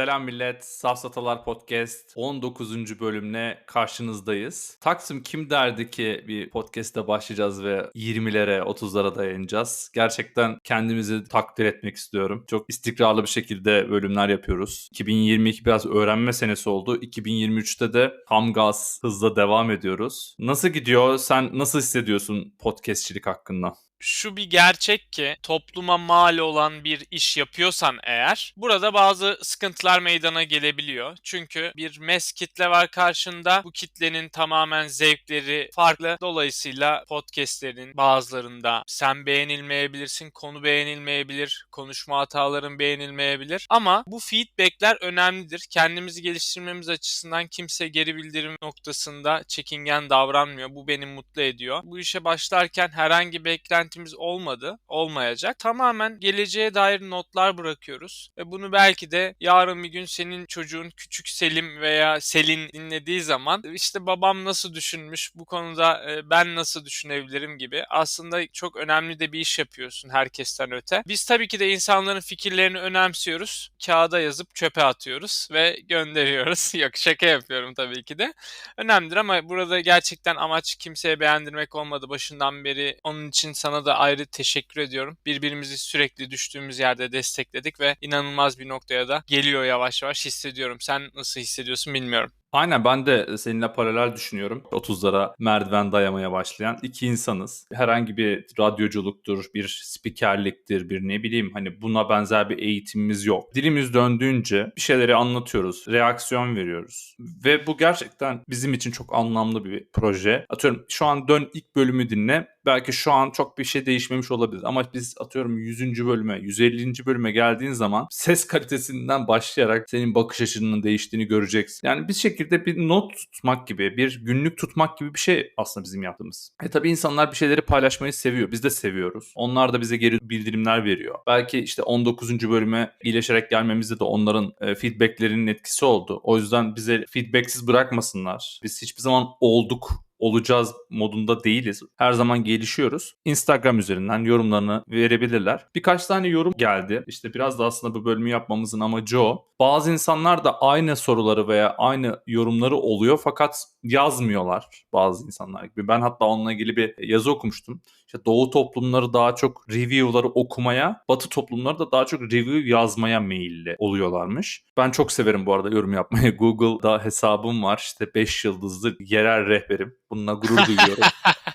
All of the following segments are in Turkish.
Selam millet. Safsatalar Podcast 19. bölümle karşınızdayız. Taksim kim derdi ki bir podcast'e başlayacağız ve 20'lere 30'lara dayanacağız. Gerçekten kendimizi takdir etmek istiyorum. Çok istikrarlı bir şekilde bölümler yapıyoruz. 2022 biraz öğrenme senesi oldu. 2023'te de tam gaz hızla devam ediyoruz. Nasıl gidiyor? Sen nasıl hissediyorsun podcastçilik hakkında? Şu bir gerçek ki topluma mal olan bir iş yapıyorsan eğer burada bazı sıkıntılar meydana gelebiliyor. Çünkü bir mes kitle var karşında. Bu kitlenin tamamen zevkleri farklı. Dolayısıyla podcastlerin bazılarında sen beğenilmeyebilirsin, konu beğenilmeyebilir, konuşma hataların beğenilmeyebilir. Ama bu feedbackler önemlidir. Kendimizi geliştirmemiz açısından kimse geri bildirim noktasında çekingen davranmıyor. Bu beni mutlu ediyor. Bu işe başlarken herhangi beklenti beklentimiz olmadı, olmayacak. Tamamen geleceğe dair notlar bırakıyoruz ve bunu belki de yarın bir gün senin çocuğun küçük Selim veya Selin dinlediği zaman işte babam nasıl düşünmüş bu konuda e, ben nasıl düşünebilirim gibi aslında çok önemli de bir iş yapıyorsun herkesten öte. Biz tabii ki de insanların fikirlerini önemsiyoruz. Kağıda yazıp çöpe atıyoruz ve gönderiyoruz. Yok şaka yapıyorum tabii ki de. Önemlidir ama burada gerçekten amaç kimseye beğendirmek olmadı başından beri. Onun için sana da ayrı teşekkür ediyorum. Birbirimizi sürekli düştüğümüz yerde destekledik ve inanılmaz bir noktaya da geliyor yavaş yavaş hissediyorum. Sen nasıl hissediyorsun bilmiyorum. Aynen ben de seninle paralel düşünüyorum. 30'lara merdiven dayamaya başlayan iki insanız. Herhangi bir radyoculuktur, bir spikerliktir, bir ne bileyim hani buna benzer bir eğitimimiz yok. Dilimiz döndüğünce bir şeyleri anlatıyoruz, reaksiyon veriyoruz. Ve bu gerçekten bizim için çok anlamlı bir proje. Atıyorum şu an dön ilk bölümü dinle. Belki şu an çok bir şey değişmemiş olabilir ama biz atıyorum 100. bölüme, 150. bölüme geldiğin zaman ses kalitesinden başlayarak senin bakış açının değiştiğini göreceksin. Yani bir şekilde bir not tutmak gibi, bir günlük tutmak gibi bir şey aslında bizim yaptığımız. E tabii insanlar bir şeyleri paylaşmayı seviyor. Biz de seviyoruz. Onlar da bize geri bildirimler veriyor. Belki işte 19. bölüme iyileşerek gelmemizde de onların e, feedbacklerinin etkisi oldu. O yüzden bize feedbacksiz bırakmasınlar. Biz hiçbir zaman olduk olacağız modunda değiliz. Her zaman gelişiyoruz. Instagram üzerinden yorumlarını verebilirler. Birkaç tane yorum geldi. İşte biraz da aslında bu bölümü yapmamızın amacı o. Bazı insanlar da aynı soruları veya aynı yorumları oluyor fakat yazmıyorlar bazı insanlar gibi. Ben hatta onunla ilgili bir yazı okumuştum. İşte doğu toplumları daha çok review'ları okumaya, batı toplumları da daha çok review yazmaya meyilli oluyorlarmış. Ben çok severim bu arada yorum yapmayı. Google'da hesabım var. İşte 5 yıldızlı yerel rehberim. Bununla gurur duyuyorum.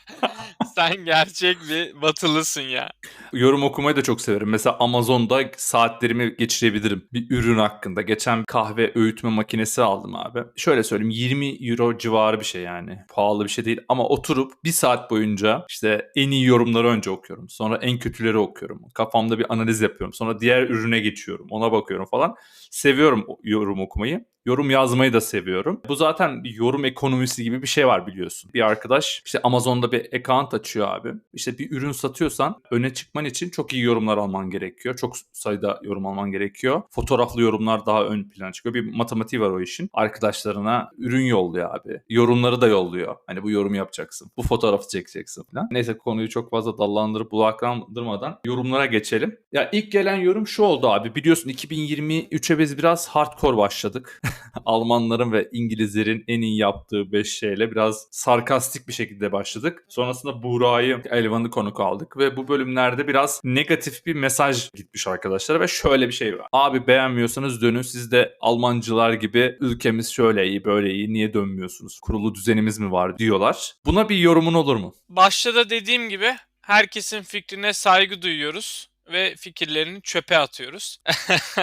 Sen gerçek bir batılısın ya. Yorum okumayı da çok severim. Mesela Amazon'da saatlerimi geçirebilirim bir ürün hakkında. Geçen kahve öğütme makinesi aldım abi. Şöyle söyleyeyim 20 euro civarı bir şey yani. Pahalı bir şey değil ama oturup bir saat boyunca işte en iyi yorumları önce okuyorum. Sonra en kötüleri okuyorum. Kafamda bir analiz yapıyorum. Sonra diğer ürüne geçiyorum. Ona bakıyorum falan. Seviyorum yorum okumayı. Yorum yazmayı da seviyorum. Bu zaten bir yorum ekonomisi gibi bir şey var biliyorsun. Bir arkadaş işte Amazon'da bir account açıyor abi. İşte bir ürün satıyorsan öne çıkman için çok iyi yorumlar alman gerekiyor. Çok sayıda yorum alman gerekiyor. Fotoğraflı yorumlar daha ön plana çıkıyor. Bir matematiği var o işin. Arkadaşlarına ürün yolluyor abi. Yorumları da yolluyor. Hani bu yorum yapacaksın. Bu fotoğrafı çekeceksin falan. Neyse konuyu çok fazla dallandırıp bulaklandırmadan yorumlara geçelim. Ya ilk gelen yorum şu oldu abi. Biliyorsun 2023'e biz biraz hardcore başladık. Almanların ve İngilizlerin en iyi yaptığı 5 şeyle biraz sarkastik bir şekilde başladık. Sonrasında Buğra'yı Elvan'ı konuk aldık ve bu bölümlerde biraz negatif bir mesaj gitmiş arkadaşlara ve şöyle bir şey var. Abi beğenmiyorsanız dönün siz de Almancılar gibi ülkemiz şöyle iyi böyle iyi niye dönmüyorsunuz? Kurulu düzenimiz mi var diyorlar. Buna bir yorumun olur mu? Başta da dediğim gibi herkesin fikrine saygı duyuyoruz ve fikirlerini çöpe atıyoruz.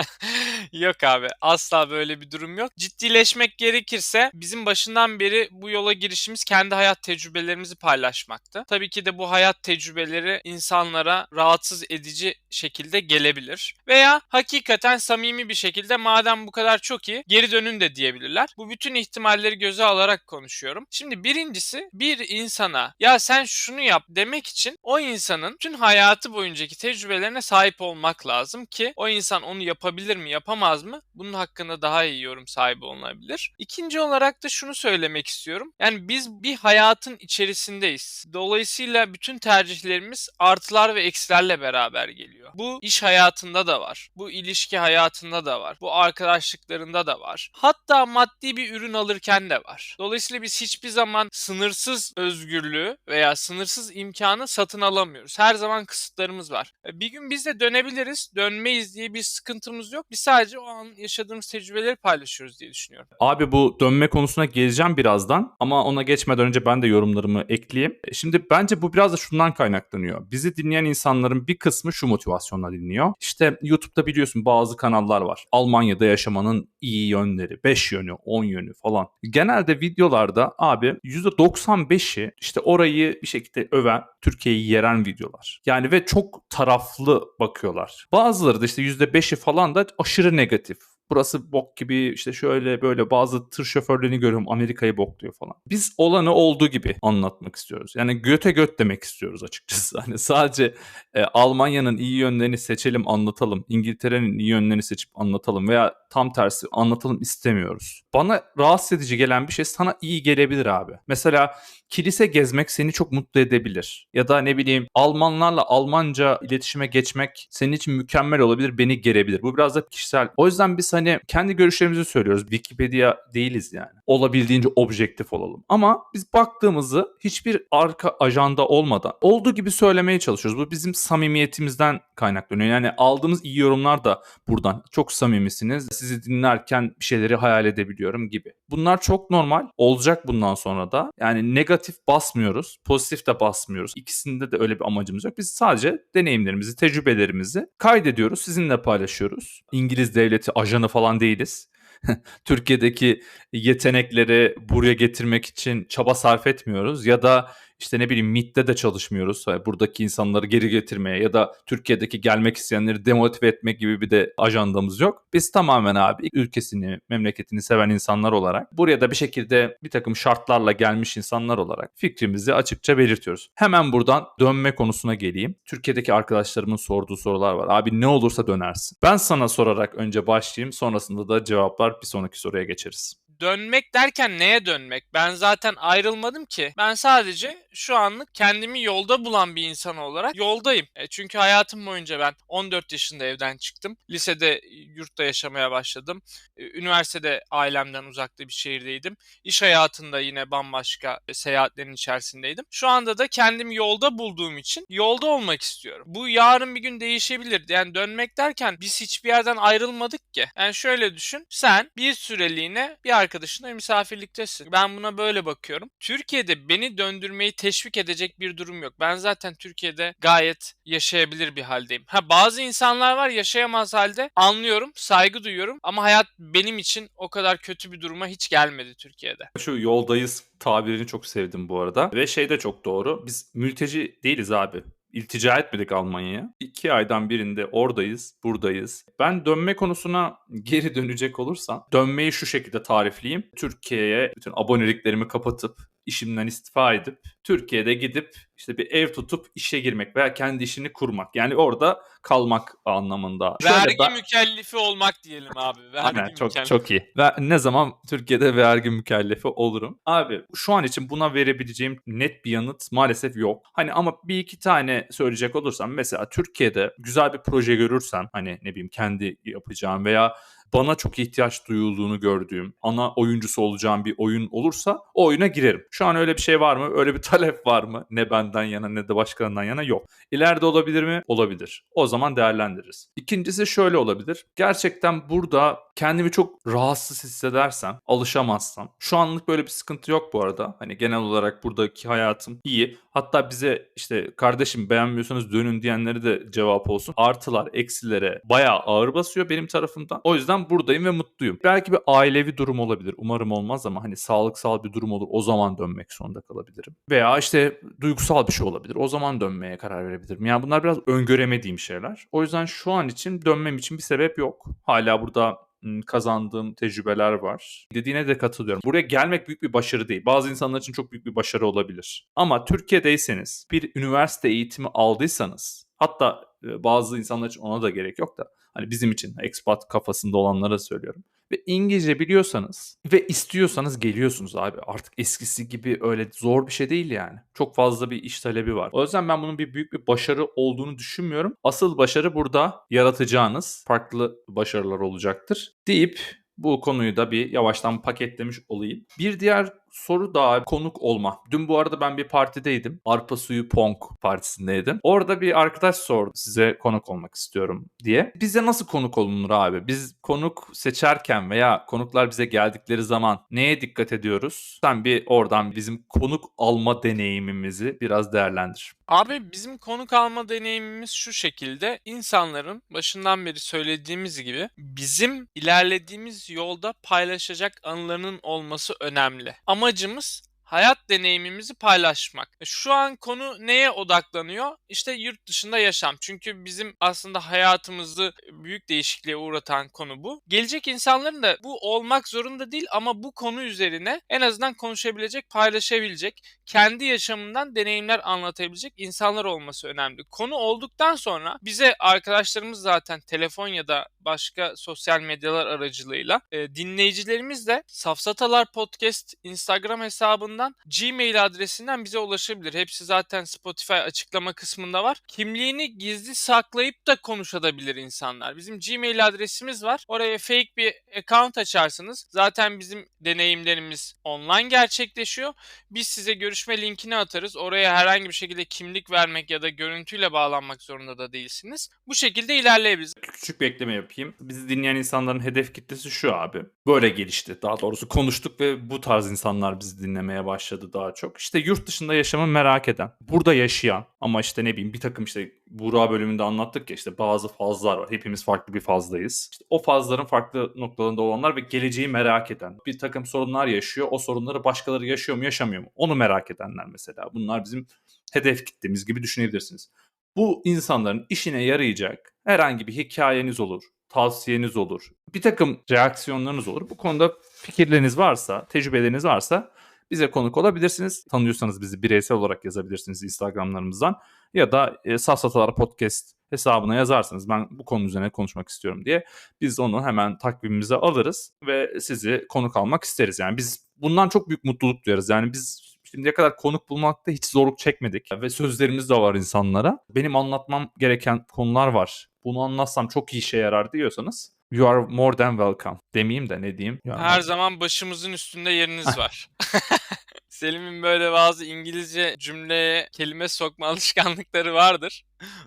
yok abi asla böyle bir durum yok. Ciddileşmek gerekirse bizim başından beri bu yola girişimiz kendi hayat tecrübelerimizi paylaşmaktı. Tabii ki de bu hayat tecrübeleri insanlara rahatsız edici şekilde gelebilir. Veya hakikaten samimi bir şekilde madem bu kadar çok iyi geri dönün de diyebilirler. Bu bütün ihtimalleri göze alarak konuşuyorum. Şimdi birincisi bir insana ya sen şunu yap demek için o insanın tüm hayatı boyuncaki tecrübelerini becerilerine sahip olmak lazım ki o insan onu yapabilir mi yapamaz mı bunun hakkında daha iyi yorum sahibi olunabilir. İkinci olarak da şunu söylemek istiyorum. Yani biz bir hayatın içerisindeyiz. Dolayısıyla bütün tercihlerimiz artılar ve eksilerle beraber geliyor. Bu iş hayatında da var. Bu ilişki hayatında da var. Bu arkadaşlıklarında da var. Hatta maddi bir ürün alırken de var. Dolayısıyla biz hiçbir zaman sınırsız özgürlüğü veya sınırsız imkanı satın alamıyoruz. Her zaman kısıtlarımız var. Bir gün biz de dönebiliriz. Dönmeyiz diye bir sıkıntımız yok. Biz sadece o an yaşadığımız tecrübeleri paylaşıyoruz diye düşünüyorum. Abi bu dönme konusuna geleceğim birazdan ama ona geçmeden önce ben de yorumlarımı ekleyeyim. E, Şimdi bence bu biraz da şundan kaynaklanıyor. Bizi dinleyen insanların bir kısmı şu motivasyonla dinliyor. İşte YouTube'da biliyorsun bazı kanallar var. Almanya'da yaşamanın iyi yönleri, 5 yönü, 10 yönü falan. Genelde videolarda abi %95'i işte orayı bir şekilde öven, Türkiye'yi yeren videolar. Yani ve çok taraflı bakıyorlar. Bazıları da işte %5'i falan da aşırı negatif. Burası bok gibi işte şöyle böyle bazı tır şoförlerini görüyorum Amerika'yı bokluyor falan. Biz olanı olduğu gibi anlatmak istiyoruz. Yani göte göt demek istiyoruz açıkçası. Hani sadece e, Almanya'nın iyi yönlerini seçelim anlatalım. İngiltere'nin iyi yönlerini seçip anlatalım veya tam tersi anlatalım istemiyoruz. Bana rahatsız edici gelen bir şey sana iyi gelebilir abi. Mesela kilise gezmek seni çok mutlu edebilir. Ya da ne bileyim Almanlarla Almanca iletişime geçmek senin için mükemmel olabilir, beni gerebilir. Bu biraz da kişisel. O yüzden biz hani kendi görüşlerimizi söylüyoruz. Wikipedia değiliz yani. Olabildiğince objektif olalım. Ama biz baktığımızı hiçbir arka ajanda olmadan olduğu gibi söylemeye çalışıyoruz. Bu bizim samimiyetimizden kaynaklanıyor. Yani aldığımız iyi yorumlar da buradan. Çok samimisiniz. Sizi dinlerken bir şeyleri hayal edebiliyorum gibi. Bunlar çok normal. Olacak bundan sonra da. Yani negatif basmıyoruz. Pozitif de basmıyoruz. İkisinde de öyle bir amacımız yok. Biz sadece deneyimlerimizi, tecrübelerimizi kaydediyoruz. Sizinle paylaşıyoruz. İngiliz devleti ajanı falan değiliz. Türkiye'deki yetenekleri buraya getirmek için çaba sarf etmiyoruz ya da işte ne bileyim MIT'te de çalışmıyoruz. Yani buradaki insanları geri getirmeye ya da Türkiye'deki gelmek isteyenleri demotive etmek gibi bir de ajandamız yok. Biz tamamen abi ülkesini, memleketini seven insanlar olarak buraya da bir şekilde bir takım şartlarla gelmiş insanlar olarak fikrimizi açıkça belirtiyoruz. Hemen buradan dönme konusuna geleyim. Türkiye'deki arkadaşlarımın sorduğu sorular var. Abi ne olursa dönersin. Ben sana sorarak önce başlayayım. Sonrasında da cevaplar bir sonraki soruya geçeriz. Dönmek derken neye dönmek? Ben zaten ayrılmadım ki. Ben sadece şu anlık kendimi yolda bulan bir insan olarak yoldayım. E çünkü hayatım boyunca ben 14 yaşında evden çıktım. Lisede yurtta yaşamaya başladım. E, Üniversitede ailemden uzakta bir şehirdeydim. İş hayatında yine bambaşka seyahatlerin içerisindeydim. Şu anda da kendimi yolda bulduğum için yolda olmak istiyorum. Bu yarın bir gün değişebilir. Yani dönmek derken biz hiçbir yerden ayrılmadık ki. Yani şöyle düşün. Sen bir süreliğine bir arkadaşınla misafirliktesin. Ben buna böyle bakıyorum. Türkiye'de beni döndürmeyi teşvik edecek bir durum yok. Ben zaten Türkiye'de gayet yaşayabilir bir haldeyim. Ha bazı insanlar var yaşayamaz halde. Anlıyorum, saygı duyuyorum ama hayat benim için o kadar kötü bir duruma hiç gelmedi Türkiye'de. Şu yoldayız tabirini çok sevdim bu arada. Ve şey de çok doğru. Biz mülteci değiliz abi. İltica etmedik Almanya'ya. İki aydan birinde oradayız, buradayız. Ben dönme konusuna geri dönecek olursam, dönmeyi şu şekilde tarifleyeyim. Türkiye'ye bütün aboneliklerimi kapatıp, işimden istifa edip, Türkiye'de gidip işte bir ev tutup işe girmek veya kendi işini kurmak. Yani orada kalmak anlamında. Vergi ben- mükellefi olmak diyelim abi. Vergi Aynen çok mükellefi. çok iyi. Ve ne zaman Türkiye'de vergi mükellefi olurum? Abi şu an için buna verebileceğim net bir yanıt maalesef yok. Hani ama bir iki tane söyleyecek olursam mesela Türkiye'de güzel bir proje görürsem hani ne bileyim kendi yapacağım veya bana çok ihtiyaç duyulduğunu gördüğüm, ana oyuncusu olacağım bir oyun olursa o oyuna girerim. Şu an öyle bir şey var mı? Öyle bir talep var mı? Ne benden yana ne de başkalarından yana yok. İleride olabilir mi? Olabilir. O zaman değerlendiririz. İkincisi şöyle olabilir. Gerçekten burada kendimi çok rahatsız hissedersem, alışamazsam. Şu anlık böyle bir sıkıntı yok bu arada. Hani genel olarak buradaki hayatım iyi. Hatta bize işte kardeşim beğenmiyorsanız dönün diyenleri de cevap olsun. Artılar, eksilere bayağı ağır basıyor benim tarafımdan. O yüzden buradayım ve mutluyum. Belki bir ailevi durum olabilir. Umarım olmaz ama hani sağlıksal bir durum olur. O zaman dönmek zorunda kalabilirim. Veya işte duygusal bir şey olabilir. O zaman dönmeye karar verebilirim. Yani bunlar biraz öngöremediğim şeyler. O yüzden şu an için dönmem için bir sebep yok. Hala burada kazandığım tecrübeler var. Dediğine de katılıyorum. Buraya gelmek büyük bir başarı değil. Bazı insanlar için çok büyük bir başarı olabilir. Ama Türkiye'deyseniz, bir üniversite eğitimi aldıysanız, hatta bazı insanlar için ona da gerek yok da hani bizim için expat kafasında olanlara söylüyorum. Ve İngilizce biliyorsanız ve istiyorsanız geliyorsunuz abi. Artık eskisi gibi öyle zor bir şey değil yani. Çok fazla bir iş talebi var. O yüzden ben bunun bir büyük bir başarı olduğunu düşünmüyorum. Asıl başarı burada yaratacağınız farklı başarılar olacaktır deyip bu konuyu da bir yavaştan paketlemiş olayım. Bir diğer soru daha konuk olma. Dün bu arada ben bir partideydim. Arpa Suyu Pong partisindeydim. Orada bir arkadaş sordu size konuk olmak istiyorum diye. Bize nasıl konuk olunur abi? Biz konuk seçerken veya konuklar bize geldikleri zaman neye dikkat ediyoruz? Sen bir oradan bizim konuk alma deneyimimizi biraz değerlendir. Abi bizim konuk alma deneyimimiz şu şekilde. İnsanların başından beri söylediğimiz gibi bizim ilerlediğimiz yolda paylaşacak anılarının olması önemli. Amacımız hayat deneyimimizi paylaşmak. E, şu an konu neye odaklanıyor? İşte yurt dışında yaşam. Çünkü bizim aslında hayatımızı büyük değişikliğe uğratan konu bu. Gelecek insanların da bu olmak zorunda değil ama bu konu üzerine en azından konuşabilecek, paylaşabilecek, kendi yaşamından deneyimler anlatabilecek insanlar olması önemli. Konu olduktan sonra bize arkadaşlarımız zaten telefon ya da başka sosyal medyalar aracılığıyla e, dinleyicilerimiz de Safsatalar Podcast Instagram hesabından Gmail adresinden bize ulaşabilir. Hepsi zaten Spotify açıklama kısmında var. Kimliğini gizli saklayıp da konuşabilir insanlar. Bizim Gmail adresimiz var. Oraya fake bir account açarsınız. Zaten bizim deneyimlerimiz online gerçekleşiyor. Biz size görüşme linkini atarız. Oraya herhangi bir şekilde kimlik vermek ya da görüntüyle bağlanmak zorunda da değilsiniz. Bu şekilde ilerleyebiliriz. Küçük bir ekleme yapayım. Bizi dinleyen insanların hedef kitlesi şu abi. Böyle gelişti. Daha doğrusu konuştuk ve bu tarz insanlar bizi dinlemeye başladı daha çok. İşte yurt dışında yaşamı merak eden, burada yaşayan ama işte ne bileyim bir takım işte Buğra bölümünde anlattık ya işte bazı fazlar var. Hepimiz farklı bir fazdayız. İşte o fazların farklı noktalarında olanlar ve geleceği merak eden. Bir takım sorunlar yaşıyor. O sorunları başkaları yaşıyor mu yaşamıyor mu? Onu merak edenler mesela. Bunlar bizim hedef kitlemiz gibi düşünebilirsiniz. Bu insanların işine yarayacak herhangi bir hikayeniz olur, tavsiyeniz olur, bir takım reaksiyonlarınız olur. Bu konuda fikirleriniz varsa, tecrübeleriniz varsa bize konuk olabilirsiniz. Tanıyorsanız bizi bireysel olarak yazabilirsiniz Instagramlarımızdan ya da e, Safsatalar Podcast hesabına yazarsınız ben bu konu üzerine konuşmak istiyorum diye biz onu hemen takvimimize alırız ve sizi konuk almak isteriz. Yani biz bundan çok büyük mutluluk duyarız. Yani biz şimdiye kadar konuk bulmakta hiç zorluk çekmedik ve sözlerimiz de var insanlara. Benim anlatmam gereken konular var. Bunu anlatsam çok iyi işe yarar diyorsanız You are more than welcome. Demeyeyim de ne diyeyim? Her zaman başımızın üstünde yeriniz var. Selim'in böyle bazı İngilizce cümleye kelime sokma alışkanlıkları vardır.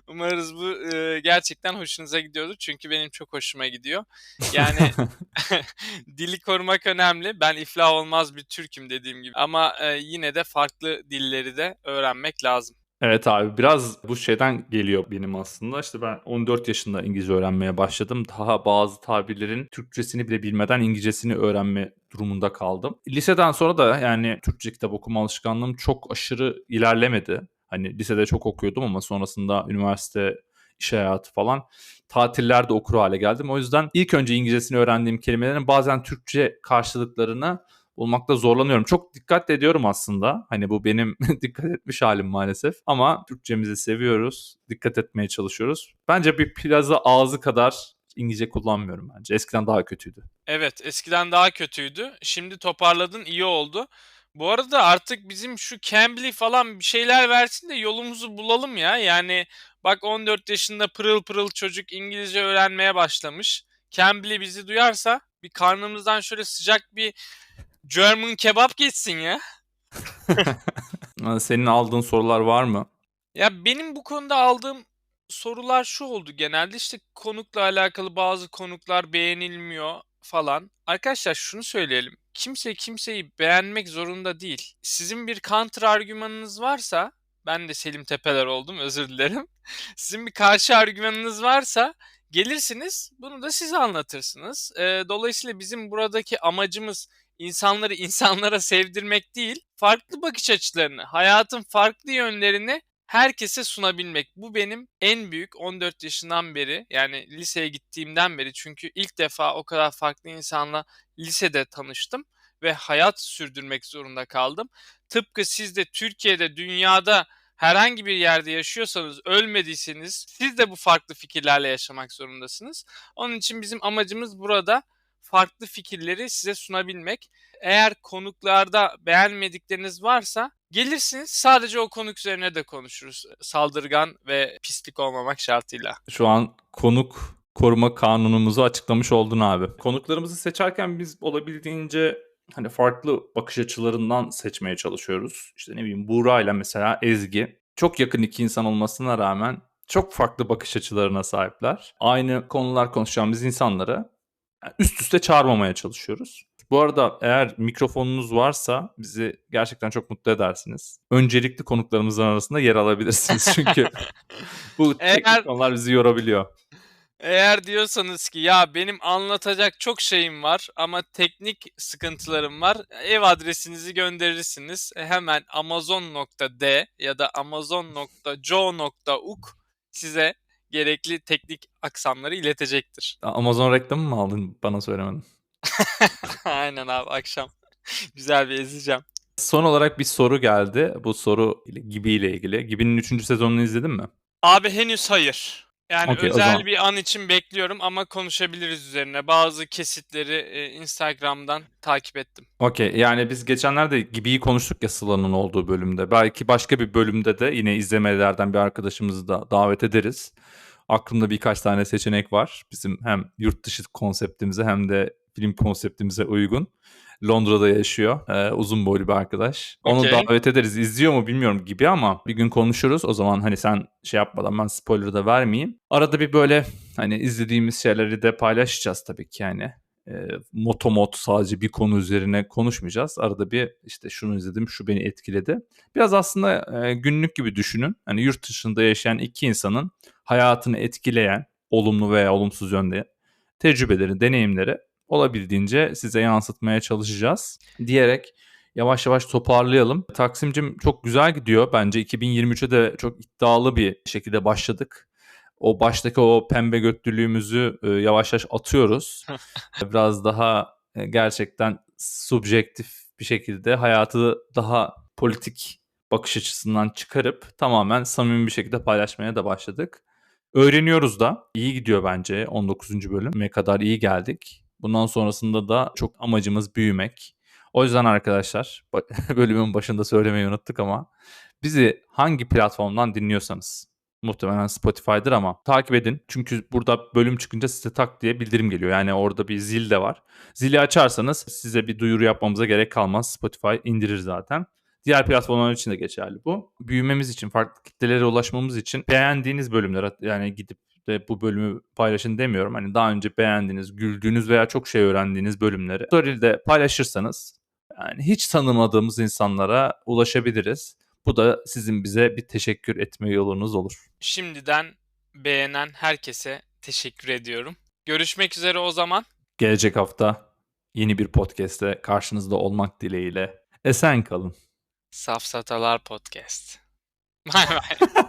Umarız bu e, gerçekten hoşunuza gidiyordur. Çünkü benim çok hoşuma gidiyor. Yani dili korumak önemli. Ben iflah olmaz bir Türk'üm dediğim gibi. Ama e, yine de farklı dilleri de öğrenmek lazım. Evet abi biraz bu şeyden geliyor benim aslında. İşte ben 14 yaşında İngilizce öğrenmeye başladım. Daha bazı tabirlerin Türkçesini bile bilmeden İngilizcesini öğrenme durumunda kaldım. Liseden sonra da yani Türkçe kitap okuma alışkanlığım çok aşırı ilerlemedi. Hani lisede çok okuyordum ama sonrasında üniversite, iş hayatı falan tatillerde okur hale geldim. O yüzden ilk önce İngilizcesini öğrendiğim kelimelerin bazen Türkçe karşılıklarını bulmakta zorlanıyorum. Çok dikkat ediyorum aslında. Hani bu benim dikkat etmiş halim maalesef. Ama Türkçemizi seviyoruz. Dikkat etmeye çalışıyoruz. Bence bir plaza ağzı kadar İngilizce kullanmıyorum bence. Eskiden daha kötüydü. Evet, eskiden daha kötüydü. Şimdi toparladın, iyi oldu. Bu arada artık bizim şu Cambly falan bir şeyler versin de yolumuzu bulalım ya. Yani bak 14 yaşında pırıl pırıl çocuk İngilizce öğrenmeye başlamış. Cambly bizi duyarsa bir karnımızdan şöyle sıcak bir German kebap geçsin ya. Senin aldığın sorular var mı? Ya benim bu konuda aldığım sorular şu oldu genelde işte konukla alakalı bazı konuklar beğenilmiyor falan. Arkadaşlar şunu söyleyelim. Kimse kimseyi beğenmek zorunda değil. Sizin bir counter argümanınız varsa ben de Selim Tepeler oldum özür dilerim. Sizin bir karşı argümanınız varsa gelirsiniz bunu da size anlatırsınız. Ee, dolayısıyla bizim buradaki amacımız insanları insanlara sevdirmek değil, farklı bakış açılarını, hayatın farklı yönlerini herkese sunabilmek. Bu benim en büyük 14 yaşından beri yani liseye gittiğimden beri çünkü ilk defa o kadar farklı insanla lisede tanıştım ve hayat sürdürmek zorunda kaldım. Tıpkı siz de Türkiye'de, dünyada herhangi bir yerde yaşıyorsanız, ölmediyseniz siz de bu farklı fikirlerle yaşamak zorundasınız. Onun için bizim amacımız burada farklı fikirleri size sunabilmek. Eğer konuklarda beğenmedikleriniz varsa gelirsiniz sadece o konuk üzerine de konuşuruz. Saldırgan ve pislik olmamak şartıyla. Şu an konuk koruma kanunumuzu açıklamış oldun abi. Konuklarımızı seçerken biz olabildiğince hani farklı bakış açılarından seçmeye çalışıyoruz. İşte ne bileyim Buğra ile mesela Ezgi çok yakın iki insan olmasına rağmen çok farklı bakış açılarına sahipler. Aynı konular konuşacağımız insanları üst üste çağırmamaya çalışıyoruz. Bu arada eğer mikrofonunuz varsa bizi gerçekten çok mutlu edersiniz. Öncelikli konuklarımızın arasında yer alabilirsiniz çünkü bu teknik Eğer- konular bizi yorabiliyor. Eğer diyorsanız ki ya benim anlatacak çok şeyim var ama teknik sıkıntılarım var. Ev adresinizi gönderirsiniz. E, Hemen amazon.d ya da amazon.co.uk size gerekli teknik aksamları iletecektir. Amazon reklamı mı aldın bana söylemedin? Aynen abi akşam. Güzel bir ezeceğim. Son olarak bir soru geldi. Bu soru Gibi ile ilgili. Gibi'nin 3. sezonunu izledin mi? Abi henüz hayır. Yani Okey, o özel zaman- bir an için bekliyorum ama konuşabiliriz üzerine. Bazı kesitleri e, Instagram'dan takip ettim. Okey yani biz geçenlerde Gibi'yi konuştuk ya Sıla'nın olduğu bölümde. Belki başka bir bölümde de yine izlemelerden bir arkadaşımızı da davet ederiz. Aklımda birkaç tane seçenek var. Bizim hem yurt dışı konseptimize hem de film konseptimize uygun. Londra'da yaşıyor. Ee, uzun boylu bir arkadaş. Onu Okey. davet ederiz. İzliyor mu bilmiyorum gibi ama bir gün konuşuruz. O zaman hani sen şey yapmadan ben spoiler da vermeyeyim. Arada bir böyle hani izlediğimiz şeyleri de paylaşacağız tabii ki yani. E, motomot sadece bir konu üzerine konuşmayacağız. Arada bir işte şunu izledim, şu beni etkiledi. Biraz aslında e, günlük gibi düşünün. Hani yurt dışında yaşayan iki insanın hayatını etkileyen olumlu veya olumsuz yönde tecrübeleri, deneyimleri olabildiğince size yansıtmaya çalışacağız diyerek yavaş yavaş toparlayalım. Taksimcim çok güzel gidiyor. Bence 2023'e de çok iddialı bir şekilde başladık. O baştaki o pembe götlülüğümüzü e, yavaş yavaş atıyoruz. Biraz daha e, gerçekten subjektif bir şekilde hayatı daha politik bakış açısından çıkarıp tamamen samimi bir şekilde paylaşmaya da başladık. Öğreniyoruz da. İyi gidiyor bence 19. bölüme kadar iyi geldik. Bundan sonrasında da çok amacımız büyümek. O yüzden arkadaşlar bölümün başında söylemeyi unuttuk ama bizi hangi platformdan dinliyorsanız muhtemelen Spotify'dır ama takip edin. Çünkü burada bölüm çıkınca size tak diye bildirim geliyor. Yani orada bir zil de var. Zili açarsanız size bir duyuru yapmamıza gerek kalmaz. Spotify indirir zaten. Diğer platformlar için de geçerli bu. Büyümemiz için, farklı kitlelere ulaşmamız için beğendiğiniz bölümler yani gidip de bu bölümü paylaşın demiyorum. Hani daha önce beğendiğiniz, güldüğünüz veya çok şey öğrendiğiniz bölümleri story'de paylaşırsanız yani hiç tanımadığımız insanlara ulaşabiliriz. Bu da sizin bize bir teşekkür etme yolunuz olur. Şimdiden beğenen herkese teşekkür ediyorum. Görüşmek üzere o zaman. Gelecek hafta yeni bir podcast'te karşınızda olmak dileğiyle. Esen kalın. Safsatalar Podcast. Bay bay.